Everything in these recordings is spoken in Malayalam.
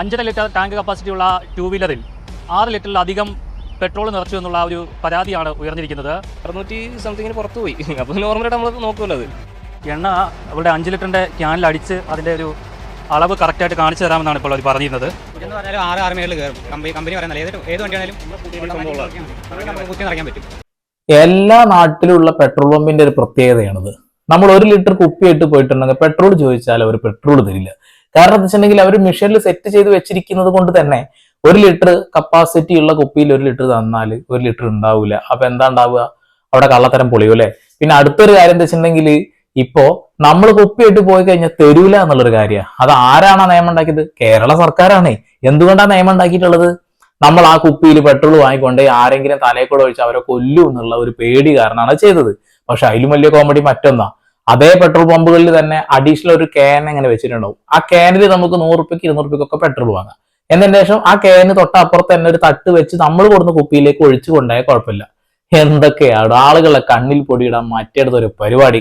അഞ്ചര ലിറ്റർ ടാങ്ക് കപ്പാസിറ്റിയുള്ള ടൂ വീലറിൽ ആറ് ലിറ്ററിലധികം പെട്രോൾ നിറച്ചു എന്നുള്ള ഒരു പരാതിയാണ് ഉയർന്നിരിക്കുന്നത്. അറുന്നൂറ്റി സംതിങ്ങിന് പുറത്തു പോയി. അപ്പോൾ നോർമലായിട്ട് നമ്മൾ നോക്കുമല്ലോ അത്. എണ്ണ അവരുടെ അഞ്ച് ലിറ്ററിന്റെ ക്യാനിൽ അടിച്ച് അതിന്റെ ഒരു അളവ് കറക്റ്റായിട്ട് കാണിച്ചു തരാമെന്നാണ് ഇപ്പോൾ അവർ പറഞ്ഞിരുന്നത്. എന്ന് പറഞ്ഞാൽ ആറ് ആറ് മേളിൽ കയറും. കമ്പനി കമ്പനി ഏത് ഏത് വണ്ടിയാണെങ്കിലും നമുക്ക് കുത്തി നിറയ്ക്കാൻ പറ്റും. എല്ലാ നാട്ടിലുള്ള പെട്രോൾ പമ്പിന്റെ ഒരു പ്രത്യേകതയാണിത്. നമ്മൾ ഒരു ലിറ്റർ കുപ്പിയായിട്ട് പോയിട്ടുണ്ടെങ്കിൽ പെട്രോൾ ചോദിച്ചാൽ അവർ പെട്രോൾ തരില്ല. കാരണം എന്താ വെച്ചിട്ടുണ്ടെങ്കിൽ അവർ മെഷീനിൽ സെറ്റ് ചെയ്ത് വെച്ചിരിക്കുന്നത് കൊണ്ട് തന്നെ ഒരു ലിറ്റർ കപ്പാസിറ്റി ഉള്ള കുപ്പിയിൽ ഒരു ലിറ്റർ തന്നാൽ ഒരു ലിറ്റർ ഉണ്ടാവില്ല അപ്പൊ എന്താ ഉണ്ടാവുക? അവിടെ കള്ളത്തരം പൊളിയും അല്ലെ? പിന്നെ അടുത്തൊരു കാര്യം എന്താ വെച്ചിട്ടുണ്ടെങ്കിൽ ഇപ്പോ നമ്മൾ കുപ്പിയിട്ട് പോയി കഴിഞ്ഞാൽ തരൂല എന്നുള്ളൊരു കാര്യമാണ് അത് ആരാണ് നിയമം ഉണ്ടാക്കിയത്? കേരള സർക്കാരാണേ. എന്തുകൊണ്ടാണ് നിയമം ഉണ്ടാക്കിയിട്ടുള്ളത്? നമ്മൾ ആ കുപ്പിയിൽ പെട്രോൾ വാങ്ങിക്കൊണ്ട് ആരെങ്കിലും തലയിൽ ഒഴിച്ച് അവരെ കൊല്ലും എന്നുള്ള ഒരു പേടി കാരണമാണ് ചെയ്തത്. പക്ഷെ അതിലും വലിയ കോമഡി മറ്റൊന്നാ. അതേ പെട്രോൾ പമ്പുകളിൽ തന്നെ അഡീഷണൽ ഒരു ക്യാൻ ഇങ്ങനെ വെച്ചിട്ടുണ്ടാവും. ആ ക്യാനിൽ നമുക്ക് നൂറ് റുപ്യക്ക് ഇരുന്നൂറ് റുപ്യക്കൊക്കെ പെട്രോൾ വാങ്ങാം. എന്നതിന് ശേഷം ആ ക്യാന് തൊട്ടപ്പുറത്ത് തന്നെ ഒരു തട്ട് വെച്ച് നമ്മൾ കൊടുക്കുന്ന കുപ്പിയിലേക്ക് ഒഴിച്ചു കൊണ്ടായാൽ കുഴപ്പമില്ല. എന്തൊക്കെയാണ് ആളുകളെ കണ്ണിൽ പൊടിയിടാൻ മറ്റേടത്ത് ഒരു പരിപാടി.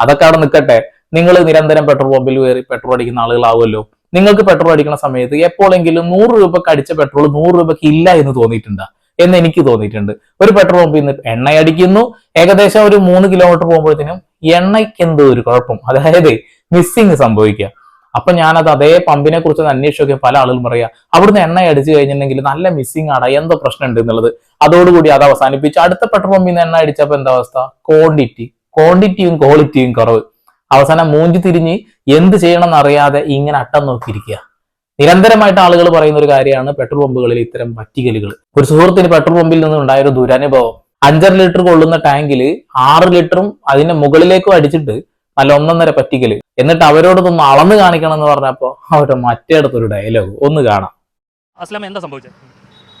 അതൊക്കെ അവിടെ നിൽക്കട്ടെ. നിങ്ങൾ നിരന്തരം പെട്രോൾ പമ്പിൽ കയറി പെട്രോൾ അടിക്കുന്ന ആളുകളാവുമല്ലോ. നിങ്ങൾക്ക് പെട്രോൾ അടിക്കുന്ന സമയത്ത് എപ്പോഴെങ്കിലും നൂറ് രൂപക്ക് അടിച്ച പെട്രോൾ നൂറ് രൂപക്ക് ഇല്ല എന്ന് തോന്നിയിട്ടുണ്ടാ? എന്ന് എനിക്ക് തോന്നിയിട്ടുണ്ട്. ഒരു പെട്രോൾ പമ്പിൽ നിന്ന് എണ്ണ അടിക്കുന്നു. ഏകദേശം ഒരു മൂന്ന് കിലോമീറ്റർ പോകുമ്പോഴത്തേനും എണ്ണയ്ക്ക് എന്തോ ഒരു കുഴപ്പം. അതായത് മിസ്സിങ് സംഭവിക്കുക. അപ്പൊ ഞാനത് അതേ പമ്പിനെ കുറിച്ച് അന്വേഷിച്ചൊക്കെ പല ആളുകളും പറയാ അവിടുന്ന് എണ്ണ അടിച്ചു കഴിഞ്ഞിട്ടുണ്ടെങ്കിൽ നല്ല മിസ്സിങ് ആണ് എന്തോ പ്രശ്നം ഉണ്ട് എന്നുള്ളത്. അതോടുകൂടി അത് അവസാനിപ്പിച്ച് അടുത്ത പെട്രോൾ പമ്പിൽ നിന്ന് എണ്ണ അടിച്ചപ്പോ എന്താ അവസ്ഥ? ക്വാണ്ടിറ്റി ക്വാണ്ടിറ്റിയും ക്വാളിറ്റിയും കുറവ്. അവസാനം മൂഞ്ചി തിരിഞ്ഞ് എന്ത് ചെയ്യണം എന്നറിയാതെ ഇങ്ങനെ അട്ടം നോക്കിയിരിക്കുക. നിരന്തരമായിട്ട് ആളുകൾ പറയുന്ന ഒരു കാര്യമാണ് പെട്രോൾ പമ്പുകളിൽ ഇത്തരം പറ്റിക്കലുകൾ. ഒരു സുഹൃത്തിന് പെട്രോൾ പമ്പിൽ നിന്ന് ഉണ്ടായ ഒരു ദുരനുഭവം. അഞ്ചര ലിറ്റർ കൊള്ളുന്ന ടാങ്കിൽ ആറ് ലിറ്ററും അതിന്റെ മുകളിലേക്കും അടിച്ചിട്ട് നല്ല ഒന്നൊന്നര പറ്റിക്കൽ. എന്നിട്ട് അവരോടൊന്ന് അളന്ന് കാണിക്കണം എന്ന് പറഞ്ഞപ്പോ അവരുടെ മറ്റേടത്തൊരു ഡയലോഗ് ഒന്ന് കാണാം. അസ്ലാം എന്താ സംഭവിച്ചത്?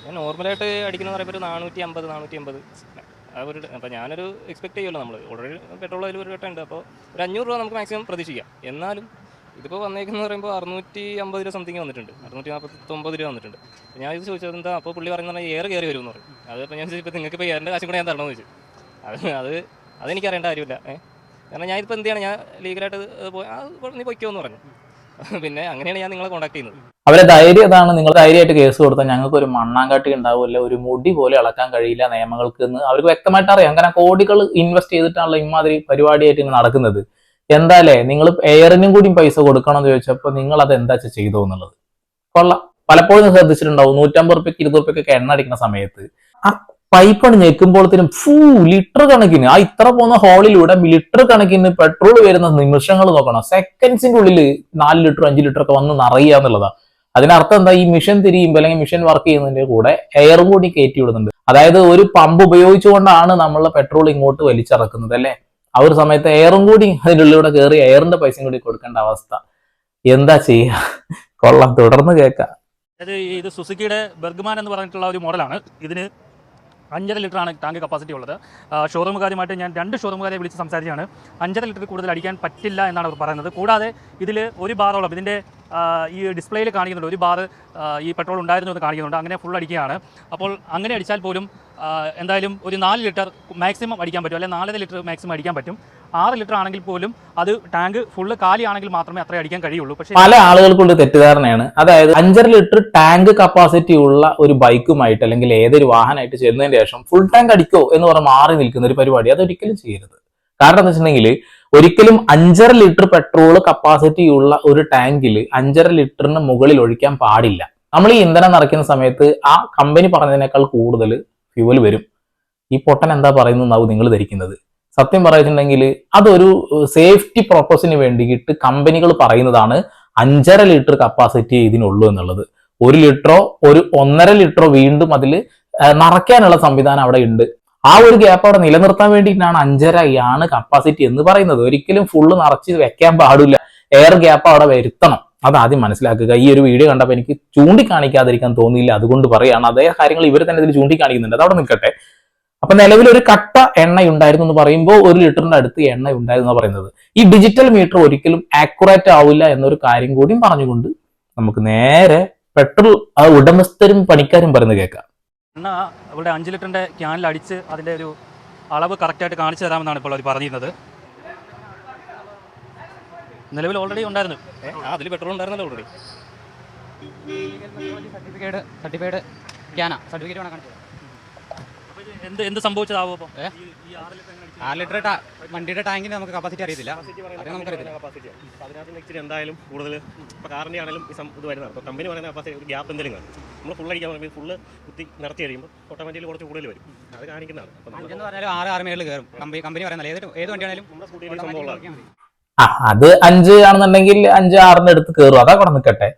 ഞാൻ നോർമലായിട്ട് അടിക്കുന്ന പറയുമ്പോൾ ഒരു നാനൂറ്റി അമ്പത് നാനൂറ്റി അമ്പത് ഒരു അപ്പോൾ ഞാനൊരു എക്സ്പെക്ട് ചെയ്യുമല്ലോ നമ്മൾ ഓൾറെഡി പെട്രോൾ അതിൽ ഒരു വട്ടമുണ്ട് അപ്പോൾ ഒരു അഞ്ഞൂറ് രൂപ നമുക്ക് മാക്സിമം പ്രതീക്ഷിക്കാം. എന്നാലും ഇതിപ്പോൾ വന്നേക്കെന്ന് പറയുമ്പോൾ അറുന്നൂറ്റി അമ്പത് രൂപ സംതിങ് വന്നിട്ടുണ്ട്. അറുന്നൂറ്റി നാൽപ്പത്തൊമ്പത് രൂപ വന്നിട്ടുണ്ട്. ഞാൻ ഇത് ചോദിച്ചത് എന്താ? അപ്പോൾ പുള്ളി പറയുന്നത് എയർ കയറി വരും എന്ന് പറയും അതിപ്പോൾ ഞാൻ ചോദിച്ചപ്പോൾ നിങ്ങൾക്ക് ഇപ്പോൾ എയറിന്റെ കാശും കൂടെ ഞാൻ തരണമെന്ന് ചോദിച്ചു. അത് അത് അതെനിക്ക് അറിയേണ്ട കാര്യമില്ല. കാരണം ഞാൻ ഇപ്പോൾ എന്ത് ഞാൻ ലീഗലായിട്ട് പോയി നീ പൊയ്ക്കോ എന്ന് പറഞ്ഞു. പിന്നെ അങ്ങനെയാണ് ഞാൻ നിങ്ങളെ കോൺടാക്ട് ചെയ്യുന്നത്. അവരെ ധൈര്യം അതാണ് നിങ്ങൾ ധൈര്യമായിട്ട് കേസ് കൊടുത്താൽ ഞങ്ങൾക്ക് ഒരു മണ്ണാങ്കാട്ടി ഉണ്ടാവില്ല. ഒരു മുടി പോലെ അളക്കാൻ കഴിയില്ല നിയമങ്ങൾക്ക് എന്ന്. അവർക്ക് വ്യക്തമായിട്ട് അറിയാം. കാരണം കോടികൾ ഇൻവെസ്റ്റ് ചെയ്തിട്ടാണല്ലോ ഇമാതിരി പരിപാടിയായിട്ട് നടക്കുന്നത്. എന്തായാലേ നിങ്ങൾ എയറിനും കൂടി പൈസ കൊടുക്കണം എന്ന് ചോദിച്ചപ്പോൾ നിങ്ങൾ അത് എന്താ ചെയ്തോ എന്നുള്ളത്? കൊള്ളാം. പലപ്പോഴും ശ്രദ്ധിച്ചിട്ടുണ്ടാവും നൂറ്റമ്പത് റുപ്യക്ക് ഇരുപത് റുപ്യക്കൊക്കെ എണ്ണ അടിക്കുന്ന സമയത്ത്. ആ പൈപ്പാണ് ഞെക്കുമ്പോഴത്തേനും ഫൂ ലിറ്റർ കണക്കിന്. ആ ഇത്ര പോകുന്ന ഹോളിലൂടെ ലിറ്റർ കണക്കിന് പെട്രോൾ വരുന്ന നിമിഷങ്ങൾ നോക്കണം. സെക്കൻഡ്സിന്റെ ഉള്ളിൽ നാല് ലിറ്റർ അഞ്ച് ലിറ്റർ ഒക്കെ വന്ന് നിറയുക എന്നുള്ളതാണ്. അതിനർത്ഥം എന്താ ഈ മിഷൻ തിരിയുമ്പോൾ അല്ലെങ്കിൽ മിഷൻ വർക്ക് ചെയ്യുന്നതിന്റെ കൂടെ എയറും കൂടി കയറ്റി വിടുന്നുണ്ട്. അതായത് ഒരു പമ്പ് ഉപയോഗിച്ചുകൊണ്ടാണ് നമ്മളെ പെട്രോൾ ഇങ്ങോട്ട് വലിച്ചിറക്കുന്നത് അല്ലെ? ആ ഒരു സമയത്ത് എയറും കൂടി അതിന്റെ ഉള്ളിലൂടെ കയറി എയറിന്റെ പൈസയും കൂടി കൊടുക്കേണ്ട അവസ്ഥ. എന്താ ചെയ്യുക കൊള്ളാം. തുടർന്ന് കേൾക്കാം. അതായത് ഇത് സുസുക്കിയുടെ ബെർഗ്മാൻ എന്ന് പറഞ്ഞിട്ടുള്ള ഒരു മോഡലാണ്. ഇതിന് അഞ്ചര ലിറ്ററാണ് ടാങ്ക് കപ്പാസിറ്റി ഉള്ളത്. ഷോറൂമുകാരുമായിട്ട് ഞാൻ രണ്ട് ഷോറൂമുകാരെ വിളിച്ച് സംസാരിച്ചാണ്. അഞ്ചര ലിറ്റർ കൂടുതൽ അടിക്കാൻ പറ്റില്ല എന്നാണ് അവർ പറയുന്നത്. കൂടാതെ ഇതിൽ ഒരു ബാറോളം ഇതിന്റെ ഈ ഡിസ്പ്ലേയിൽ കാണിക്കുന്നുണ്ട്. ഒരു ബാർ ഈ പെട്രോൾ ഉണ്ടായിരുന്നു എന്ന് കാണിക്കുന്നുണ്ട്. അങ്ങനെ ഫുൾ അടിക്കുകയാണ്. അപ്പോൾ അങ്ങനെ അടിച്ചാൽ പോലും എന്തായാലും ഒരു നാല് ലിറ്റർ മാക്സിമം അടിക്കാൻ പറ്റും. അല്ലെങ്കിൽ നാലര ലിറ്റർ മാക്സിമം അടിക്കാൻ പറ്റും. ആറ് ലിറ്റർ ആണെങ്കിൽ പോലും അത് ടാങ്ക് ഫുള്ള് കാലിയാണെങ്കിൽ മാത്രമേ അത്ര അടിക്കാൻ കഴിയുള്ളൂ. പക്ഷേ പല ആളുകൾക്കുള്ള തെറ്റിദ്ധാരണയാണ്. അതായത് അഞ്ചര ലിറ്റർ ടാങ്ക് കപ്പാസിറ്റി ഉള്ള ഒരു ബൈക്കുമായിട്ട് അല്ലെങ്കിൽ ഏതൊരു വാഹനമായിട്ട് ചെന്നതിന് ശേഷം ഫുൾ ടാങ്ക് അടിക്കോ എന്ന് പറഞ്ഞാൽ മാറി നിൽക്കുന്ന ഒരു പരിപാടി അതൊരിക്കലും ചെയ്യരുത്. കാരണം എന്താ വെച്ചിട്ടുണ്ടെങ്കിൽ ഒരിക്കലും അഞ്ചര ലിറ്റർ പെട്രോൾ കപ്പാസിറ്റി ഉള്ള ഒരു ടാങ്കിൽ അഞ്ചര ലിറ്ററിന് മുകളിൽ ഒഴിക്കാൻ പാടില്ല. നമ്മൾ ഈ ഇന്ധനം നിറയ്ക്കുന്ന സമയത്ത് ആ കമ്പനി പറഞ്ഞതിനേക്കാൾ കൂടുതൽ ഫ്യൂവൽ വരും. ഈ പൊട്ടൻ എന്താ പറയുന്നതാവും നിങ്ങൾ ധരിക്കുന്നത്. സത്യം പറഞ്ഞിട്ടുണ്ടെങ്കിൽ അതൊരു സേഫ്റ്റി പർപ്പസിന് വേണ്ടിയിട്ട് കമ്പനികൾ പറയുന്നതാണ് അഞ്ചര ലിറ്റർ കപ്പാസിറ്റി ഇതിനുള്ളൂ എന്നുള്ളത്. ഒരു ലിറ്ററോ ഒരു ഒന്നര ലിറ്ററോ വീണ്ടും അതിൽ നിറയ്ക്കാനുള്ള സംവിധാനം അവിടെ ഉണ്ട്. ആ ഒരു ഗ്യാപ്പ് അവിടെ നിലനിർത്താൻ വേണ്ടിയിട്ടാണ് ആണ് കപ്പാസിറ്റി എന്ന് പറയുന്നത്. ഒരിക്കലും ഫുള്ള് നിറച്ച് വെക്കാൻ പാടില്ല. എയർ ഗ്യാപ്പ് അവിടെ വരുത്തണം. അത് ആദ്യം മനസ്സിലാക്കുക. ഈ ഒരു വീഡിയോ കണ്ടപ്പോൾ എനിക്ക് ചൂണ്ടിക്കാണിക്കാതിരിക്കാൻ തോന്നിയില്ല. അതുകൊണ്ട് പറയുകയാണ് അതേ കാര്യങ്ങൾ ഇവർ തന്നെ ഇതിൽ ചൂണ്ടിക്കാണിക്കുന്നുണ്ട്. അത് അവിടെ നിൽക്കട്ടെ. അപ്പൊ നിലവിൽ ഒരു കട്ട എണ്ണ ഉണ്ടായിരുന്നു എന്ന് പറയുമ്പോൾ ഒരു ലിറ്ററിന്റെ അടുത്ത് എണ്ണ ഉണ്ടായിരുന്നു പറയുന്നത്. ഈ ഡിജിറ്റൽ മീറ്റർ ഒരിക്കലും ആക്യുറേറ്റ് ആവില്ല എന്നൊരു കാര്യം കൂടിയും പറഞ്ഞുകൊണ്ട് നമുക്ക് നേരെ പെട്രോൾ ഉടമസ്ഥരും പണിക്കാരും പറയുന്നത് കേൾക്കാം. എണ്ണ ഇവിടെ അഞ്ച് ലിറ്ററിന്റെ ക്യാനിൽ അടിച്ച് അതിന്റെ ഒരു അളവ് കറക്റ്റായിട്ട് കാണിച്ചു തരാമെന്നാണ് ഇപ്പോൾ അവർ പറഞ്ഞിരുന്നത്. നിലവിൽ ഓൾറെഡി ഉണ്ടായിരുന്നു. അതിൽ പെട്രോൾ ഉണ്ടായിരുന്നല്ലോ ഓൾറെഡി സർട്ടിഫിക്കറ്റ് സർട്ടിഫൈഡ് ക്യാനാ സർട്ടിഫിക്കറ്റ് വേണം കാണിച്ചത്? എന്ത് എന്ത് സംഭവിച്ചതാവോ ഈ ആറ് ലിറ്റർ എങ്ങനെ ലിറ്റർ ടാ- വണ്ടിയുടെ ടാങ്കിന് നമുക്ക് കപ്പാസിറ്റി അറിയത്തില്ല. കപ്പാസിറ്റി അതിനകത്ത് ഇച്ചിരി എന്തായാലും കൂടുതൽ ഇപ്പോൾ കാറിന്റെ ആണെങ്കിലും ഈ ഇത് വരുന്നതാണ്. അപ്പോൾ കമ്പനി പറയുന്ന കപ്പാസിറ്റി ഒരു ഗ്യാപ്പ് എന്തെങ്കിലും കാണും. നമ്മൾ ഫുൾ അടിക്കാൻ പറയുമ്പോൾ ഫുള്ള് കുത്തി നിറച്ച് കഴിയുമ്പോൾ ഓട്ടോമാറ്റിക്കലി കുറച്ച് കൂടുതൽ വരും. അത് കാണിക്കുന്നതാണ്. നമ്മൾ പറഞ്ഞാൽ ആറ് ആറ് മേളിൽ കയറും. കമ്പനി കമ്പനി പറയുന്നില്ല ഏത് ഏത് വണ്ടിയാണെങ്കിലും നമ്മുടെ സ്കൂട്ടിയിൽ സംഭവമുള്ളതാണ്. ആ അത് അഞ്ച് ആണെന്നുണ്ടെങ്കിൽ അഞ്ച് ആറിന്റെ അടുത്ത് കയറും. അതാ കൂടെ നിൽക്കട്ടെ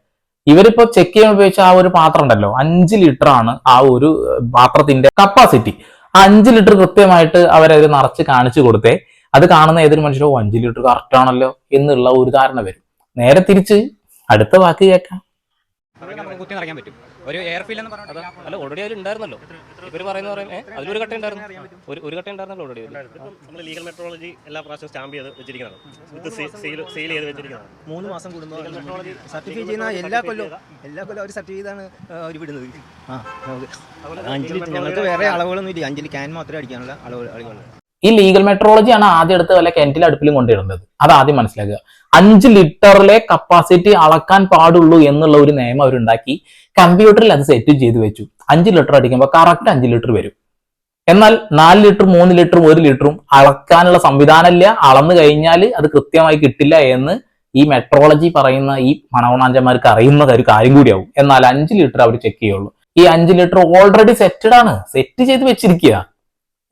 ഇവരിപ്പോ ചെക്ക് ചെയ്യാൻ ഉപയോഗിച്ച ആ ഒരു പാത്രം ഉണ്ടല്ലോ. അഞ്ച് ലിറ്റർ ആണ് ആ ഒരു പാത്രത്തിന്റെ കപ്പാസിറ്റി ആ അഞ്ച് ലിറ്റർ കൃത്യമായിട്ട് അവരത് നിറച്ച് കാണിച്ചു കൊടുത്തേ. അത് കാണുന്ന ഏതൊരു മനുഷ്യരോ "ഓ, അഞ്ച് ലിറ്റർ കറക്റ്റ് ആണല്ലോ എന്നുള്ള ഒരു ധാരണ വരും. നേരെ തിരിച്ച് അടുത്ത വാക്ക് കേൾക്കാം. കുത്തി നിറയ്ക്കാൻ പറ്റും. ഒരു എയർ ഫീൽ എന്ന് പറഞ്ഞാൽ അല്ല ഓൾറെഡി അതിൽ ഉണ്ടായിരുന്നല്ലോ. ഇവർ പറയുന്ന പറയുന്നത് അതിലൊരു കട്ട ഉണ്ടായിരുന്നു ഒരു ഒരു കട്ട ഉണ്ടായിരുന്നല്ലോ ഓൾറെഡി നമ്മൾ ലീഗൽ മെട്രോളജി എല്ലാ പ്രാവശ്യം സ്റ്റാമ്പ് ചെയ്ത് വെച്ചിരിക്കുന്നതാണ്. ഇത് സീൽ സീൽ ചെയ്ത് വെച്ചിരിക്കുന്നതാണ്. മൂന്ന് മാസം കൂടുമ്പോൾ സർട്ടിഫൈ ചെയ്യുന്ന എല്ലാ കൊല്ലവും എല്ലാ കൊല്ലവും അവർ സർട്ടിഫൈ ചെയ്താണ് അവർ വിടുന്നത്. ആ അഞ്ച് ഞങ്ങൾക്ക് വേറെ അളവുകളൊന്നും ഇല്ല. അഞ്ചിൽ ക്യാൻ മാത്രമേ അടിക്കാനുള്ള അളവ് അളവുകൾ ഈ ലീഗൽ മെട്രോളജിയാണ് ആദ്യം എടുത്ത് വല്ല കിണറ്റിൽ അടുപ്പിലും കൊണ്ടുവരുന്നത്. അത് ആദ്യം മനസ്സിലാക്കുക. അഞ്ച് ലിറ്ററിലെ കപ്പാസിറ്റി അളക്കാൻ പാടുള്ളൂ എന്നുള്ള ഒരു നിയമം അവരുണ്ടാക്കി കമ്പ്യൂട്ടറിൽ അത് സെറ്റ് ചെയ്ത് വെച്ചു. അഞ്ച് ലിറ്റർ അടിക്കുമ്പോൾ കറക്റ്റ് അഞ്ച് ലിറ്റർ വരും. എന്നാൽ നാല് ലിറ്റർ മൂന്ന് ലിറ്ററും ഒരു ലിറ്ററും അളക്കാനുള്ള സംവിധാനമില്ല അളന്നു കഴിഞ്ഞാൽ അത് കൃത്യമായി കിട്ടില്ല എന്ന് ഈ മെട്രോളജി പറയുന്ന ഈ മണവണാഞ്ചന്മാർക്ക് അറിയുന്ന ഒരു കാര്യം കൂടിയാവും. എന്നാൽ അഞ്ച് ലിറ്റർ അവർ ചെക്ക് ചെയ്യുള്ളൂ. ഈ അഞ്ച് ലിറ്റർ ഓൾറെഡി സെറ്റഡ് ആണ് സെറ്റ് ചെയ്ത് വെച്ചിരിക്കുക.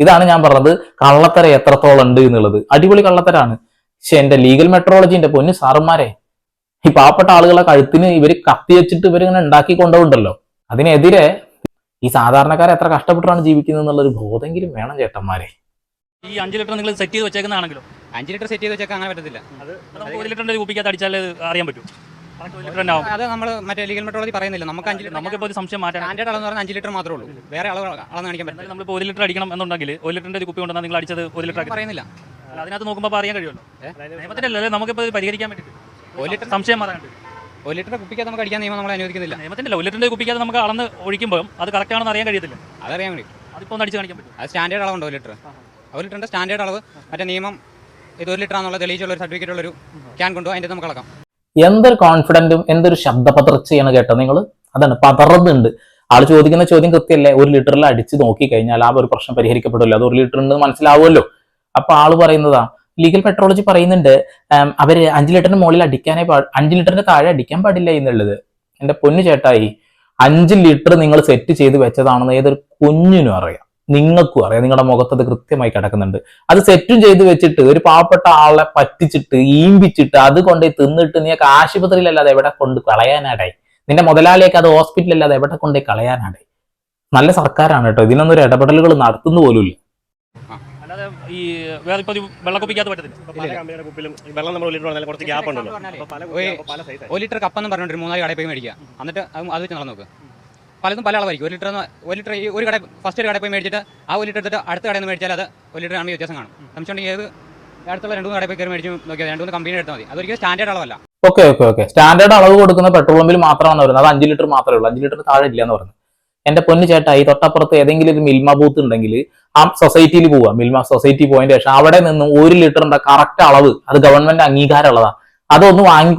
ഇതാണ് ഞാൻ പറഞ്ഞത് കള്ളത്തര എത്രത്തോളം ഉണ്ട് എന്നുള്ളത്. അടിപൊളി കള്ളത്തരാണ്. പക്ഷെ എന്റെ ലീഗൽ മെട്രോളജിന്റെ പൊന്നു സാറുമാരെ ഈ പാവപ്പെട്ട ആളുകളെ കഴുത്തിന് ഇവർ കത്തി വെച്ചിട്ട് ഇവരിങ്ങനെ ഉണ്ടാക്കി കൊണ്ടുപോകണ്ടല്ലോ അതിനെതിരെ ഈ സാധാരണക്കാരെ എത്ര കഷ്ടപ്പെട്ടാണ് ജീവിക്കുന്നത് എന്നുള്ളൊരു ബോധമെങ്കിലും വേണം ചേട്ടന്മാരെ. ഈ അഞ്ച് ലിറ്റർ നിങ്ങൾ സെറ്റ് ചെയ്ത് വെച്ചേക്കുന്നതാണെങ്കിലും? അഞ്ച് ലിറ്റർ സെറ്റ് ചെയ്ത് വെച്ചേക്കാൻ അങ്ങനെ പറ്റത്തില്ല. അത് ഒരു ലിറ്ററിന്റെ കുപ്പിക്കകത്ത് അടിച്ചാൽ അറിയാൻ പറ്റും. അത് നമ്മൾ മറ്റേ ലീഗൽ മെട്രോളജി പറയുന്നില്ല. നമുക്ക് അഞ്ച് നമുക്ക് നമുക്കിപ്പോൾ ഒരു സംശയം മാറ്റാൻ സ്റ്റാൻഡേർഡ് അളവ് പറഞ്ഞാൽ അഞ്ച് ലിറ്റർ മാത്രമേ ഉള്ളൂ. വേറെ അളവ് അളന്ന് കാണിക്കാൻ പറ്റില്ല. നമ്മൾ ഇപ്പോൾ ഒരു ലിറ്റർ അടിക്കണം എന്നുണ്ടെങ്കിൽ ഒരു ലിറ്ററിന്റെ കുപ്പി കൊണ്ടുവന്നാൽ നിങ്ങൾ അടിച്ചത് ഒരു ലിറ്റർ പറയുന്നില്ല. അതിനകത്ത് നോക്കുമ്പോൾ അറിയാൻ കഴിയുമല്ലോ. നിയമത്തിനല്ലേ നമുക്കിപ്പോൾ ഇത് പരിഹരിക്കാൻ പറ്റും ഒരു ലിറ്റർ സംശയം മാറാനുണ്ട് ഒരു ലിറ്റർ കുപ്പിക്കകത്ത് നമുക്ക് അടിക്കാൻ നിയമം നമ്മൾ അനുവദിക്കുന്നില്ല. നിയമത്തിന്റെ ഒരു ലിറ്ററിന്റെ കുപ്പിക്കകത്ത് നമുക്ക് അളന്ന് ഒഴിക്കുമ്പോൾ അത് കറക്റ്റ് ആണെന്ന് അറിയാൻ കഴിയത്തില്ല. അതറിയാൻ വേണ്ടി. അതിപ്പോൾ ഒന്ന് അടിച്ച് കാണിക്കാൻ പറ്റും അത് സ്റ്റാൻഡേർഡ് അളവുണ്ട് ഒരു ലിറ്റർ? ഒരു ലിറ്ററിന്റെ സ്റ്റാൻഡേർഡ് അളവ് മറ്റേ നിയമം ഇത് ഒരു ലിറ്റർ ആണെന്നുള്ള തെളിയിച്ചുള്ള ഒരു സർട്ടിഫിക്കറ്റ് ഉള്ളൊരു ക്യാൻ കൊണ്ടുപോകും അതിന്റെ നമുക്ക് അളക്കാം. എന്തൊരു കോൺഫിഡന്റും എന്തൊരു ശബ്ദപതർച്ചയാണ് കേട്ടോ നിങ്ങൾ അതാണ് പതറുന്നുണ്ട്. ആൾ ചോദിക്കുന്ന ചോദ്യം കൃത്യമല്ലേ ഒരു ലിറ്ററിൽ അടിച്ച് നോക്കി കഴിഞ്ഞാൽ ആ ഒരു പ്രശ്നം പരിഹരിക്കപ്പെടുമല്ലോ അത് ഒരു ലിറ്റർ ഉണ്ടെന്ന് മനസ്സിലാവുമല്ലോ. അപ്പൊ ആൾ പറയുന്നതാ ലീഗൽ പെട്രോളജി പറയുന്നുണ്ട് അവർ അഞ്ച് ലിറ്ററിന് മുകളിൽ അടിക്കാനേ പാ അഞ്ച് ലിറ്ററിന് താഴെ അടിക്കാൻ പാടില്ല എന്നുള്ളത്. എന്റെ പൊന്നു ചേട്ടായി അഞ്ച് ലിറ്റർ നിങ്ങൾ സെറ്റ് ചെയ്ത് വെച്ചതാണെന്ന് ഏതൊരു കുഞ്ഞിനും അറിയാം. നിങ്ങൾക്കും അറിയാം. നിങ്ങളുടെ മുഖത്ത് അത് കൃത്യമായി കിടക്കുന്നുണ്ട്. അത് സെറ്റും ചെയ്ത് വെച്ചിട്ട് ഒരു പാവപ്പെട്ട ആളെ പറ്റിച്ചിട്ട് ഈമ്പിച്ചിട്ട് അത് കൊണ്ടുപോയി തിന്നിട്ട് നീക്ക് ആശുപത്രിയിലല്ലാതെ എവിടെ കൊണ്ട് കളയാനാടായി നിന്റെ മുതലാളിയൊക്കെ അത് ഹോസ്പിറ്റലല്ലാതെ എവിടെ കൊണ്ടുപോയി കളയാനാടായി നല്ല സർക്കാരാണ് കേട്ടോ. ഇതിനൊന്നും ഒരു ഇടപെടലുകൾ നടത്തുന്ന പോലുമില്ല അല്ലാതെ ഈ വേറെ ഇപ്പോൾ പറ്റത്തില്ല. കുപ്പിലും വെള്ളം നമ്മൾ ലിറ്റർ പറഞ്ഞാൽ കുറച്ച് ഗ്യാപ്പ് ഉണ്ടല്ലോ അപ്പോൾ പല കുപ്പി- ഒരു- ലിറ്റർ കപ്പെന്ന് പറഞ്ഞിട്ട് മൂന്നാൽ കടയിൽ പോയി മേടിക്കുക. എന്നിട്ട് അത് വെച്ച് നടന്നു നോക്ക്. പലതും പല അളവായിരിക്കും. ഒരു ലിറ്റർ ഒരു ലിറ്റർ ഈ ഒരു കട ഫസ്റ്റ് ഒരു കടയിൽ പോയി മേടിച്ചിട്ട് ആ ഒരു ലിറ്റർ എടുത്തിട്ട് അടുത്ത കടയിൽ നിന്ന് മേടിച്ചാൽ അത് ഒരു ലിറ്റർ ആണെങ്കിൽ വ്യത്യാസം കാണും. സംശയമുണ്ടെങ്കിൽ ഏത് അടുത്തുള്ള രണ്ട് മൂന്ന് കടയിൽ പോയി കയറി മേടിച്ച് നോക്കിയാൽ രണ്ട് മൂന്ന് കമ്പനി എടുത്താൽ മതി. അതൊരിക്കലും സ്റ്റാൻഡേർഡ് അളവല്ല. ഓക്കെ ഓക്കെ ഓക്കെ സ്റ്റാൻഡേർഡ് അളവ് കൊടുക്കുന്ന പെട്രോൾ പമ്പിൽ മാത്രമാണ് വരുന്നത്. അത് അഞ്ച് ലിറ്റർ മാത്രമേ ഉള്ളൂ. അഞ്ച് ലിറ്റർ താഴെ ഇല്ല എന്ന് പറഞ്ഞു എന്റെ പൊന്നു ചേട്ടാ ഈ തൊട്ടപ്പുറത്ത് ഏതെങ്കിലും ഒരു മിൽമ ബൂത്ത് ഉണ്ടെങ്കിൽ ആ സൊസൈറ്റിയിൽ പോവുക. മിൽമ സൊസൈറ്റി പോയതിന്റെ ശേഷം അവിടെ നിന്നും ഒരു ലിറ്ററിന്റെ കറക്റ്റ് അളവ് അത് ഗവൺമെന്റ് അംഗീകാരമുള്ളതാ. അതൊന്ന് വാങ്ങി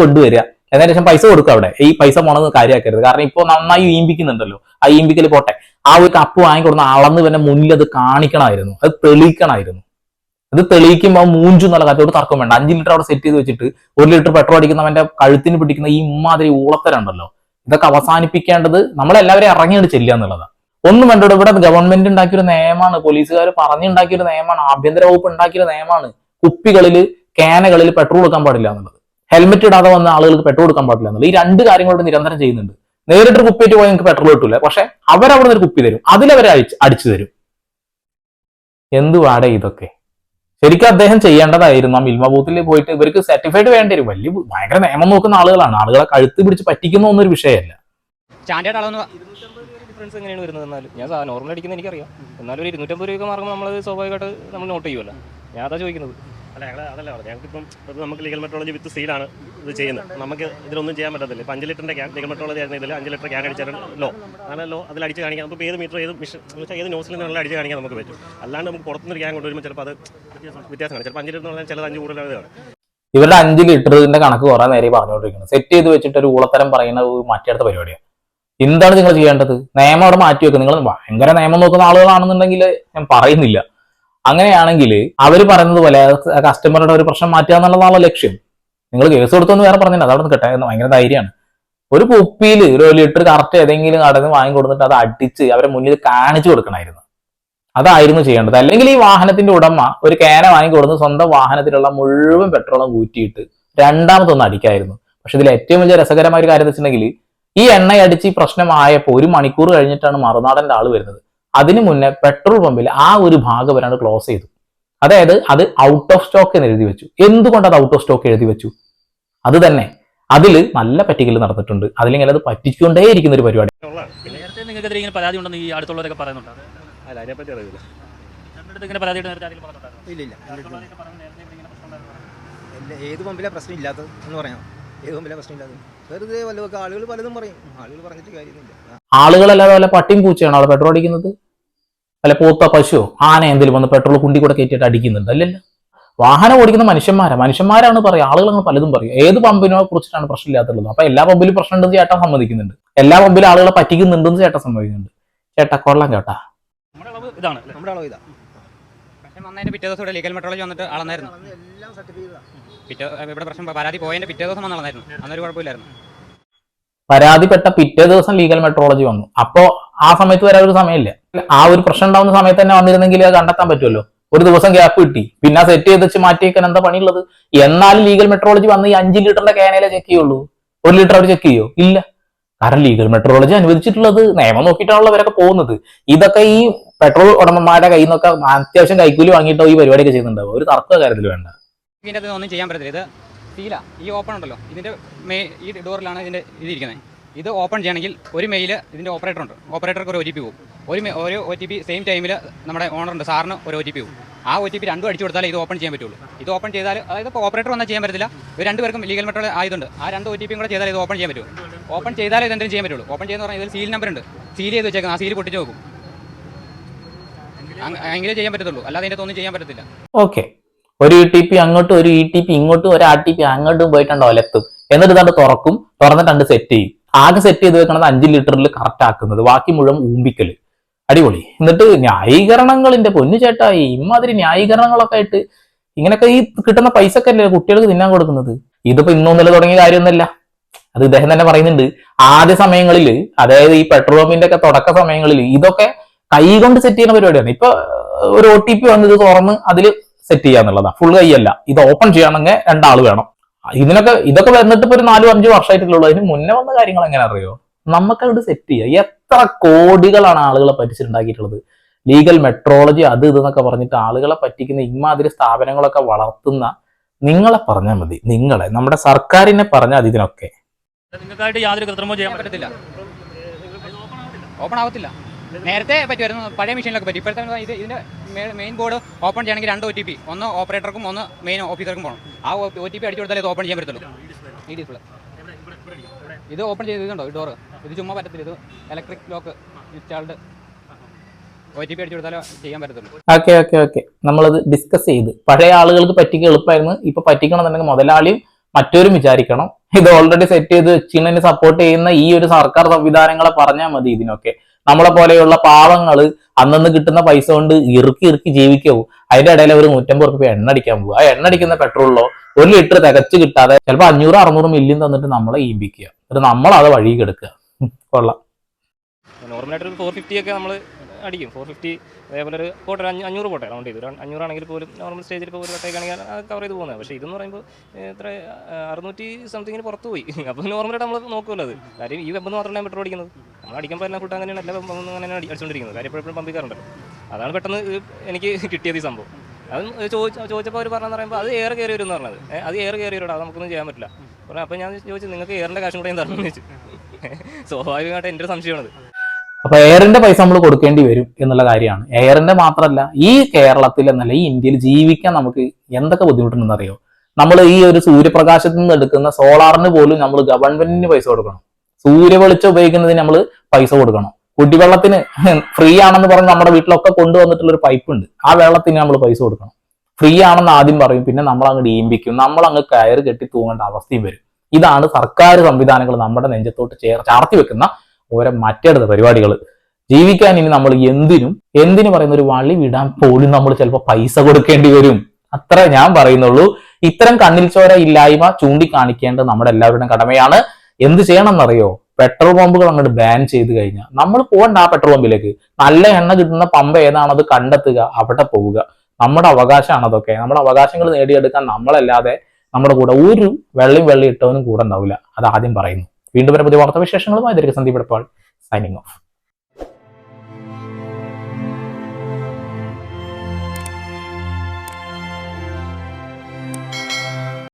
അതിന് ശേഷം പൈസ കൊടുക്കുക അവിടെ. ഈ പൈസ പോണത് കാര്യമാക്കരുത് കാരണം ഇപ്പോൾ നന്നായി ഈമ്പിക്കുന്നുണ്ടല്ലോ. ആ ഈമ്പിക്കൽ പോട്ടെ. ആ ഒരു കപ്പ് വാങ്ങിക്കൊടുന്ന അളന്ന് പിന്നെ മുന്നിൽ അത് കാണിക്കണമായിരുന്നു. അത് തെളിയിക്കണമായിരുന്നു. അത് തെളിയിക്കുമ്പോൾ മൂഞ്ചു എന്നുള്ള കാര്യത്തോട് തർക്കം വേണ്ട. അഞ്ച് ലിറ്റർ അവിടെ സെറ്റ് ചെയ്ത് വെച്ചിട്ട് ഒരു ലിറ്റർ പെട്രോൾ അടിക്കുന്നവന്റെ കഴുത്തിന് പിടിക്കുന്ന ഈ മാതിരി ഊളത്തരുണ്ടല്ലോ ഇതൊക്കെ അവസാനിപ്പിക്കേണ്ടത് നമ്മളെല്ലാവരും ഇറങ്ങിയിട്ട് ചെല്ലുക എന്നുള്ളതാണ് ഒന്നും വേണ്ട ഇവിടെ ഗവൺമെന്റ് ഉണ്ടാക്കിയൊരു നിയമമാണ്. പോലീസുകാർ പറഞ്ഞുണ്ടാക്കിയൊരു നിയമമാണ്. ആഭ്യന്തര വകുപ്പ് ഉണ്ടാക്കിയൊരു നിയമമാണ്. കുപ്പികളിൽ ക്യാനകളിൽ പെട്രോൾ കൊടുക്കാൻ പാടില്ല എന്നുള്ളത്. ഹെൽമെറ്റ് ഇടാതെ വന്ന ആളുകൾക്ക് പെട്രോൾ കൊടുക്കാൻ പാടില്ല എന്നുള്ളത്. ഈ രണ്ട് കാര്യങ്ങളോട് നിരന്തരം ചെയ്യുന്നുണ്ട്. നേരിട്ട് കുപ്പിയിട്ട് പോയി നിങ്ങൾക്ക് പെട്രോൾ കിട്ടൂല. പക്ഷെ അവരവിടെ നിന്ന് ഒരു കുപ്പി തരും. അതിലവരെ അയച്ച് അടിച്ചു തരും. എന്ത് വാടേ ഇതൊക്കെ? ശരിക്കും അദ്ദേഹം ചെയ്യേണ്ടതായിരുന്നു. ആ മിൽമ ബൂത്തിൽ പോയിട്ട് ഇവർക്ക് സർട്ടിഫൈഡ് വേണ്ടി വരും. വലിയ ഭയങ്കര നിയമം നോക്കുന്ന ആളുകളാണ്. ആളുകളെ കഴുത്ത് പിടിച്ച് പറ്റിക്കുന്ന ഒന്നൊരു വിഷയമല്ല. സ്റ്റാൻഡേർഡ് അളവ് ഡിഫറൻസ് എങ്ങനെയാണ് വരുന്നത് എന്നാലും? ഞാൻ നോർമൽ അടിക്കുന്നത് എനിക്കറിയാം. എന്നാലും ഒരു ഇരുന്നൂറ്റമ്പത് രൂപ മാർഗം നമ്മൾ സ്വാഭാവികമായിട്ട് നമ്മൾ നോട്ട് ചെയ്യുമല്ലോ ഞാൻ അതാ ചോദിക്കുന്നത്. അല്ല ഞങ്ങൾ അതല്ല പറഞ്ഞു ഞങ്ങൾക്കിപ്പം ഇത് നമുക്ക് ലീഗൽ മെട്രോളജി വിത്ത് സീലാണ് ഇത് ചെയ്യുന്നത്. നമുക്ക് ഇതിലൊന്നും ചെയ്യാൻ പറ്റത്തില്ല. ഇപ്പം അഞ്ച് ലിറ്ററിന്റെ ക്യാൻ ലീഗൽ മെട്രോളജി ആയിരുന്നു ഇതിൽ അഞ്ച് ലിറ്റർ ക്യാൻ അടിച്ചാൽ ലോ അങ്ങനെ ലോ അതിൽ അടിച്ച് കാണിക്കാം. നമുക്ക് ഏത് മീറ്റർ ഏത് മിഷൻ വെച്ചാൽ ഏത് ന്യൂസിൽ നിന്നുള്ള അടിച്ച് കാണിക്കാൻ നമുക്ക് പറ്റും. അല്ലാണ്ട് നമുക്ക് പുറത്തുനിന്ന് ക്യാൻ കൊണ്ടുവരുമ്പോൾ ചിലപ്പോൾ അത് വ്യത്യാസമാണ്. ചിലപ്പോൾ അഞ്ച് ലിറ്റർ ചിലത് അഞ്ച് കൂടുതലാണ് ഇവരുടെ അഞ്ച് ലിറ്ററിന്റെ കണക്ക് കുറെ നേരെ പറഞ്ഞുകൊണ്ടിരിക്കുന്നത് സെറ്റ് ചെയ്ത് വെച്ചിട്ട് ഒരു ഊളത്തരം പറയുന്ന ഒരു മാറ്റിയെടുത്ത പരിപാടിയാണ് എന്താണ് നിങ്ങൾ ചെയ്യേണ്ടത്? നിയമം അവിടെ മാറ്റി വെക്കുക നിങ്ങൾ ഭയങ്കര നിയമം നോക്കുന്ന ആളുകളാണെന്നുണ്ടെങ്കിൽ ഞാൻ പറയുന്നില്ല. അങ്ങനെയാണെങ്കിൽ അവർ പറയുന്നത് പോലെ കസ്റ്റമറുടെ ഒരു പ്രശ്നം മാറ്റുക എന്നുള്ളതാണ് ലക്ഷ്യം. നിങ്ങൾ കേസ് കൊടുത്തൊന്നും വേറെ പറഞ്ഞില്ല. അതവിടെ നിന്ന് കിട്ടാൻ ഭയങ്കര ധൈര്യമാണ് ഒരു കുപ്പിയിൽ ഒരു ലിറ്റർ കറക്റ്റ് ഏതെങ്കിലും കടന്ന് വാങ്ങി കൊടുത്തിട്ട് അത് അടിച്ച് അവരെ മുന്നിൽ കാണിച്ചു കൊടുക്കണമായിരുന്നു. അതായിരുന്നു ചെയ്യേണ്ടത്. അല്ലെങ്കിൽ ഈ വാഹനത്തിന്റെ ഉടമ ഒരു കേന വാങ്ങി കൊടുത്ത് സ്വന്തം വാഹനത്തിലുള്ള മുഴുവൻ പെട്രോളും കൂറ്റിയിട്ട് രണ്ടാമതൊന്ന് അടിക്കായിരുന്നു. പക്ഷെ ഇതിൽ ഏറ്റവും വലിയ രസകരമായ ഒരു കാര്യം വെച്ചിട്ടുണ്ടെങ്കിൽ ഈ എണ്ണ അടിച്ച് ഈ പ്രശ്നമായപ്പോൾ ഒരു മണിക്കൂർ കഴിഞ്ഞിട്ടാണ് മറുനാടന്റെ ആൾ വരുന്നത്. അതിനു മുന്നേ പെട്രോൾ പമ്പിൽ ആ ഒരു ഭാഗം വരാണ്ട് ക്ലോസ് ചെയ്തു. അതായത് അത് ഔട്ട് ഓഫ് സ്റ്റോക്ക് എന്ന് എഴുതി വെച്ചു. എന്തുകൊണ്ട് അത് ഔട്ട് ഓഫ് സ്റ്റോക്ക് എഴുതി വെച്ചു? അത് തന്നെ. അതിൽ നല്ല പറ്റിക്കൽ നടന്നിട്ടുണ്ട്. അതിലിങ്ങനെ അത് പറ്റിക്കൊണ്ടേയിരിക്കുന്ന ഒരു പരിപാടി. പിന്നെ നേരത്തെ നിങ്ങൾക്കെതിരെ ഇങ്ങനെ പരാതി ഉണ്ടെന്ന് ഈ അടുത്തുള്ളവരൊക്കെ പറയുന്നുണ്ട്? അല്ല അതിനെപ്പറ്റി അറിയില്ല. ഇങ്ങനെ എല്ലാ ഏത് പമ്പിലെ പ്രശ്നം ഇല്ലാത്തത് എന്ന് പറയാം. ഏത് പമ്പിലെ പ്രശ്നം ഇല്ലാത്തത്? വെറുതെ വല്ലതൊക്കെ ആളുകൾ പലതും പറയും. ആളുകൾ പറഞ്ഞിട്ട് കാര്യമൊന്നുമില്ല. ആളുകളല്ലാതെ വല്ല പട്ടിയും പൂച്ചയാണോ അവിടെ പെട്രോൾ അടിക്കുന്നത്? വല്ല പോത്ത പശു ആന എന്തെങ്കിലും വന്ന് പെട്രോൾ കുണ്ടി കൂടെ കയറ്റിയിട്ട് അടിക്കുന്നുണ്ട് അല്ലല്ല. വാഹനം ഓടിക്കുന്ന മനുഷ്യന്മാരാ. മനുഷ്യന്മാരാണ് പറയുക ആളുകൾ അങ്ങ് പലതും പറയും. ഏത് പമ്പിനെ കുറിച്ചിട്ടാണ് പ്രശ്നമില്ലാത്തുള്ളത് അപ്പൊ എല്ലാ പമ്പിലും പ്രശ്നമുണ്ടെന്ന് ചേട്ടൻ സമ്മതിക്കുന്നുണ്ട്. എല്ലാ പമ്പിലും ആളുകളെ പറ്റിക്കുന്നുണ്ടെന്ന് ചേട്ടൻ സമ്മതിക്കുന്നുണ്ട്. ചേട്ടാ കൊള്ളാം കേട്ടാ. നമ്മുടെ അളവ് ഇതാണ്. അല്ലേ? നമ്മുടെ അളവ് ഇതാ. പക്ഷേ വന്നതിന്റെ പിറ്റേ ദിവസം ഇവിടെ ലീഗൽ മെട്രോളജി വന്നിട്ട് അളന്നായിരുന്നു. എല്ലാം സർട്ടിഫിക്കറ്റ് പിറ്റേ ഇവിടെ പ്രശ്നം പരാതി പോയതിന്റെ പിറ്റേ ദിവസം വന്ന് അളന്നായിരുന്നു. അന്നൊരു കുഴപ്പമില്ലായിരുന്നു. പരാതിപ്പെട്ട പിറ്റേ ദിവസം ലീഗൽ മെട്രോളജി വന്നു. അപ്പോ ആ സമയത്ത് വരാൻ ഒരു സമയമില്ല. ആ ഒരു പ്രശ്നം ഉണ്ടാവുന്ന സമയത്ത് തന്നെ വന്നിരുന്നെങ്കിൽ അത് കണ്ടെത്താൻ പറ്റുമല്ലോ ഒരു ദിവസം ഗ്യാപ്പ് കിട്ടി. പിന്നെ സെറ്റ് ചെയ്ത് വെച്ച് മാറ്റിയേക്കാൻ എന്താ പണിയുള്ളത്? എന്നാലും ലീഗൽ മെട്രോളജി വന്ന് ഈ അഞ്ച് ലിറ്ററിന്റെ ക്യാനയിലെ ചെക്ക് ചെയ്യുള്ളൂ. ഒരു ലിറ്റർ അവർ ചെക്ക് ചെയ്യോ? ഇല്ല. കാരണം ലീഗൽ മെട്രോളജി അനുവദിച്ചിട്ടുള്ളത് നിയമം നോക്കിയിട്ടാണല്ലോ അവരൊക്കെ പോകുന്നത്. ഇതൊക്കെ ഈ പെട്രോൾ ഉടമമാരുടെ കയ്യിൽ നിന്നൊക്കെ അത്യാവശ്യം കൈക്കൂലി വാങ്ങിയിട്ടോ ഈ പരിപാടിയൊക്കെ ചെയ്യുന്നുണ്ടാവും ഒരു തർക്ക കാര്യത്തിൽ വേണ്ട. ഒന്നും ചെയ്യാൻ പറ്റത്തില്ല. ഇത് ഈ ഓപ്പൺ ഉണ്ടല്ലോ. ഇതിന്റെ ഈ ഡോറിലാണ് ഇതിന്റെ ഇതിരിക്കുന്നത് ഇത് ഓപ്പൺ ചെയ്യണമെങ്കിൽ ഒരു മെയിൽ ഇതിന്റെ ഓപ്പറേറ്റർ ഉണ്ട്. ഓപ്പറേറ്റർക്ക് ഒരു ഒ ടി പി പോകും ഒരു ഒരു ഒ ടി പി സെയിം ടൈമിൽ നമ്മുടെ ഓണറുണ്ട് സാറിന് ഒരു ഒ ടി പി പോകും ആ ഒ ടി പി രണ്ടും അടിച്ചു കൊടുത്താലേ ഇത് ഓപ്പൺ ചെയ്യാൻ പറ്റുള്ളൂ. ഇത് ഓപ്പൺ ചെയ്താൽ അതായത് ഇപ്പോൾ ഓപ്പറേറ്റർ വന്നാൽ ചെയ്യാൻ പറ്റില്ല ഒരു രണ്ടുപേർക്കും ലീഗൽ മെട്രോ ആയതുണ്ട് ആ രണ്ട് ഒ ടി പിയും കൂടെ ചെയ്താൽ ഇത് ഓപ്പൺ ചെയ്യാൻ പറ്റും ഓപ്പൺ ചെയ്താലേ ഇത് എന്തെങ്കിലും ചെയ്യാൻ പറ്റുള്ളൂ. ഓപ്പൺ ചെയ്യുന്ന പറഞ്ഞാൽ ഇതിൽ സീൽ നമ്പർ ഉണ്ട്. സീൽ ചെയ്ത് വെച്ചേക്കാം ആ സീൽ പൊട്ടിച്ച് നോക്കും. എങ്കിലേ ചെയ്യാൻ പറ്റത്തുള്ളൂ. അല്ലാതെ ഇതിന്റെ ഒന്നും ചെയ്യാൻ പറ്റത്തില്ല. ഓക്കെ ഒരു ഇ ടി പി അങ്ങോട്ടും ഒരു ഇ ടി പി ഇങ്ങോട്ടും ഒരു ആർ ടി പി അങ്ങോട്ടും പോയിട്ടുണ്ടോ ഒലത്തും എന്നിട്ട് ഇതാണ്ട് തുറക്കും. തുറന്നിട്ട് സെറ്റ് ചെയ്യും. ആകെ സെറ്റ് ചെയ്ത് വെക്കണത് അഞ്ച് ലിറ്ററിൽ കറക്റ്റ് ആക്കുന്നത്. ബാക്കി മുഴുവൻ ഊമ്പിക്കൽ. അടിപൊളി. എന്നിട്ട് ന്യായീകരണങ്ങളിന്റെ പൊന്നു ചേട്ടായി ഇമാതിരി ന്യായീകരണങ്ങളൊക്കെ ആയിട്ട് ഇങ്ങനെയൊക്കെ ഈ കിട്ടുന്ന പൈസ ഒക്കെ അല്ലേ കുട്ടികൾക്ക് തിന്നാൻ കൊടുക്കുന്നത്? ഇതിപ്പോ ഇന്നൊന്നില്ല തുടങ്ങിയ കാര്യമൊന്നുമല്ല. അത് ഇദ്ദേഹം തന്നെ പറയുന്നുണ്ട്. ആദ്യ സമയങ്ങളിൽ അതായത് ഈ പെട്രോൾ പമ്പിന്റെ ഒക്കെ തുടക്ക സമയങ്ങളിൽ ഇതൊക്കെ കൈ കൊണ്ട് സെറ്റ് ചെയ്യുന്ന പരിപാടിയാണ്. ഇപ്പൊ ഒരു ഒ ടി പി വന്ന് ഇത് തുറന്ന് അതിൽ സെറ്റ് ചെയ്യാന്നുള്ളതാണ് ഫുൾ കൈയല്ല. ഇത് ഓപ്പൺ ചെയ്യണമെങ്കിൽ രണ്ടാൾ വേണം. ഇതിനൊക്കെ ഇതൊക്കെ വന്നിട്ട് ഇപ്പൊ ഒരു നാലും അഞ്ചു വർഷമായിട്ടുള്ളൂ. അതിന് മുന്നേ വന്ന കാര്യങ്ങൾ എങ്ങനെ അറിയോ നമുക്ക് അവിടെ സെറ്റ് ചെയ്യാം. എത്ര കോടികളാണ് ആളുകളെ പറ്റിച്ചിട്ടുണ്ടാക്കിയിട്ടുള്ളത്? ലീഗൽ മെട്രോളജി അത് ഇതെന്നൊക്കെ പറഞ്ഞിട്ട് ആളുകളെ പറ്റിക്കുന്ന ഇമാതിരി സ്ഥാപനങ്ങളൊക്കെ വളർത്തുന്ന നിങ്ങളെ പറഞ്ഞാൽ മതി. നിങ്ങളെ. നമ്മുടെ സർക്കാരിനെ പറഞ്ഞാൽ മതി ഇതിനൊക്കെ. നിങ്ങൾക്കായിട്ട് യാതൊരു കൃത്രിമവും ചെയ്യാൻ പറ്റത്തില്ല. ഓപ്പൺ ആവത്തില്ല. നേരത്തെ പറ്റുമായിരുന്നു പഴയ മെഷീനിലൊക്കെ പറ്റും. ഇപ്പോഴത്തെ ഇത് ഇതിന്റെ മെയിൻ ബോർഡ് ഓപ്പൺ ചെയ്യണമെങ്കിൽ രണ്ട് ഒ ടി പി ഒന്ന് ഓപ്പറേറ്റർക്കും ഒന്ന് മെയിൻ ഓഫീസർക്കും പോകണം. ആ ഒ ടി പി അടിച്ചു കൊടുത്താലേ ഇത് ഓപ്പൺ ചെയ്യാൻ പറ്റത്തുള്ളൂ. ഈ ഡിസ്പ്ലേ ഇത് ഓപ്പൺ ചെയ്തിട്ടുണ്ടോ ഈ ഡോറ് ഇത് ചുമ്മാ പറ്റത്തില്ല. ഇത് ഇലക്ട്രിക് ലോക്ക് ഇൻസ്റ്റാൾഡ് കൊടുത്താലേ ചെയ്യാൻ പറ്റത്തുള്ളൂ. ഓക്കെ ഓക്കെ ഓക്കെ നമ്മളത് ഡിസ്കസ് ചെയ്ത്. പഴയ ആളുകൾക്ക് പറ്റിക്കുക എളുപ്പമായിരുന്നു. ഇപ്പൊ പറ്റിക്കണമെന്നുണ്ടെങ്കിൽ മുതലാളിയും മറ്റൊരും വിചാരിക്കണം. ഇത് ഓൾറെഡി സെറ്റ് ചെയ്ത് വെച്ചിനെ സപ്പോർട്ട് ചെയ്യുന്ന ഈ ഒരു സർക്കാർ സംവിധാനങ്ങളെ പറഞ്ഞാൽ മതി ഇതിനൊക്കെ. നമ്മളെ പോലെയുള്ള പാവങ്ങൾ അന്നന്ന് കിട്ടുന്ന പൈസ കൊണ്ട് ഇറുക്കി ഇറുക്കി ജീവിക്കാവൂ അതിന്റെ ഇടയിൽ ഒരു നൂറ്റമ്പത് റുപ്യ എണ്ണ അടിക്കാൻ പോകും ആ എണ്ണ അടിക്കുന്ന പെട്രോളിലോ ഒരു ലിറ്റർ തികച്ച് കിട്ടാതെ ചിലപ്പോൾ അഞ്ഞൂറ് അറുന്നൂറ് മില്യൻ തന്നിട്ട് നമ്മളെ ഈമ്പിക്കുക. എന്നിട്ട് നമ്മളത് വഴി കെടുക്കുക. കൊള്ളാം. നോർമലായിട്ട് ഒരു ഫോർ ഫിഫ്റ്റി ഒക്കെ നമ്മൾ അടിക്കും. ഫോർ ഫിഫ്റ്റി അതേപോലെ ഒരു പോട്ടെ അഞ്ഞൂറ് പോട്ടെ റൗണ്ട് ചെയ്തു. അഞ്ഞൂറാണെങ്കിൽ പോലും നോർമൽ സ്റ്റേജിൽ ഇപ്പോൾ ഒരു വട്ടേക്കാണെങ്കിൽ അത് കവർ ചെയ്ത് പോകുന്നത്. പക്ഷേ ഇതെന്ന് പറയുമ്പോൾ എത്ര ആ, അറുന്നൂറ്റി സംതിങ്ങിന് പുറത്ത് പോയി. അപ്പോൾ നോർമലായിട്ട് നമ്മൾ നോക്കുമല്ലോ അത്. കാര്യം ഈ വെബ് മാത്രമല്ല പെട്രോൾ അടിക്കുന്നത്? നമ്മൾ അടിക്കുമ്പോൾ എല്ലാം ഫുഡ് അങ്ങനെയാണ് എല്ലാ അങ്ങനെ അടി- അടിച്ചുകൊണ്ടിരിക്കുന്നത് കാര്യം എപ്പോഴും പമ്പിക്കാറുണ്ടല്ലോ അതാണ് പെട്ടെന്ന് എനിക്ക് കിട്ടിയത് ഈ സംഭവം. അത് ചോദിച്ച ചോദിച്ചപ്പോൾ അവർ പറഞ്ഞെന്ന് പറയുമ്പോൾ അത് ഏറെ കയറി വരും എന്ന് പറഞ്ഞത് അത് ഏറെ കയറി വരും അത് നമുക്കൊന്നും ചെയ്യാൻ പറ്റില്ല. പറഞ്ഞു അപ്പോൾ ഞാൻ ചോദിച്ചു നിങ്ങൾക്ക് ഏറിന്റെ കാശും കൂടെ തരണമെന്ന് ചോദിച്ചു. സ്വാഭാവികമായിട്ട് എന്റെ ഒരു സംശയമാണത്. അപ്പൊ എയറിന്റെ പൈസ നമ്മൾ കൊടുക്കേണ്ടി വരും എന്നുള്ള കാര്യമാണ്. എയറിന്റെ മാത്രമല്ല ഈ കേരളത്തിൽ എന്നല്ല ഈ ഇന്ത്യയിൽ ജീവിക്കാൻ നമുക്ക് എന്തൊക്കെ ബുദ്ധിമുട്ടുണ്ടെന്ന് അറിയോ നമ്മൾ ഈ ഒരു സൂര്യപ്രകാശത്തിൽ നിന്ന് എടുക്കുന്ന സോളാറിന് പോലും നമ്മൾ ഗവൺമെന്റിന് പൈസ കൊടുക്കണം. സൂര്യ വെളിച്ചം ഉപയോഗിക്കുന്നതിന് നമ്മൾ പൈസ കൊടുക്കണം. കുടിവെള്ളത്തിന് ഫ്രീ ആണെന്ന് പറഞ്ഞ് നമ്മുടെ വീട്ടിലൊക്കെ കൊണ്ടുവന്നിട്ടുള്ള ഒരു പൈപ്പ് ഉണ്ട്. ആ വെള്ളത്തിന് നമ്മൾ പൈസ കൊടുക്കണം. ഫ്രീ ആണെന്ന് ആദ്യം പറയും. പിന്നെ നമ്മൾ അങ്ങ് ഡീമ്പിക്കും നമ്മൾ അങ്ങ് കയറ് കെട്ടി തൂങ്ങേണ്ട അവസ്ഥയും വരും. ഇതാണ് സർക്കാർ സംവിധാനങ്ങൾ നമ്മുടെ നെഞ്ചത്തോട്ട് ചേർ ചാർത്തി വെക്കുന്ന ഓരോ മറ്റെടുത്ത പരിപാടികൾ ജീവിക്കാൻ ഇനി നമ്മൾ എന്തിനും എന്തിനു പറയുന്ന ഒരു വള്ളി വിടാൻ പോലും നമ്മൾ ചിലപ്പോൾ പൈസ കൊടുക്കേണ്ടി വരും. അത്ര ഞാൻ പറയുന്നുള്ളൂ. ഇത്തരം കണ്ണിൽ ചോര ഇല്ലായ്മ ചൂണ്ടിക്കാണിക്കേണ്ടത് നമ്മുടെ എല്ലാവരുടെയും കടമയാണ്. എന്ത് ചെയ്യണം എന്നറിയോ പെട്രോൾ പമ്പുകൾ അങ്ങോട്ട് ബാൻ ചെയ്ത് കഴിഞ്ഞാൽ നമ്മൾ പോകണ്ട ആ പെട്രോൾ പമ്പിലേക്ക്. നല്ല എണ്ണ കിട്ടുന്ന പമ്പ് ഏതാണത് കണ്ടെത്തുക അവിടെ പോവുക. നമ്മുടെ അവകാശമാണ് അതൊക്കെ. നമ്മുടെ അവകാശങ്ങൾ നേടിയെടുക്കാൻ നമ്മളല്ലാതെ നമ്മുടെ കൂടെ ഒരു വെള്ളിയും വെള്ളി ഇട്ടവനും കൂടെ ഉണ്ടാവില്ല. അത് ആദ്യം പറയുന്നു. വീണ്ടും വരെ പുതിയ വാർത്താ വിശേഷങ്ങളുമായി സന്ദീപ് സൈനിങ് ഓഫ്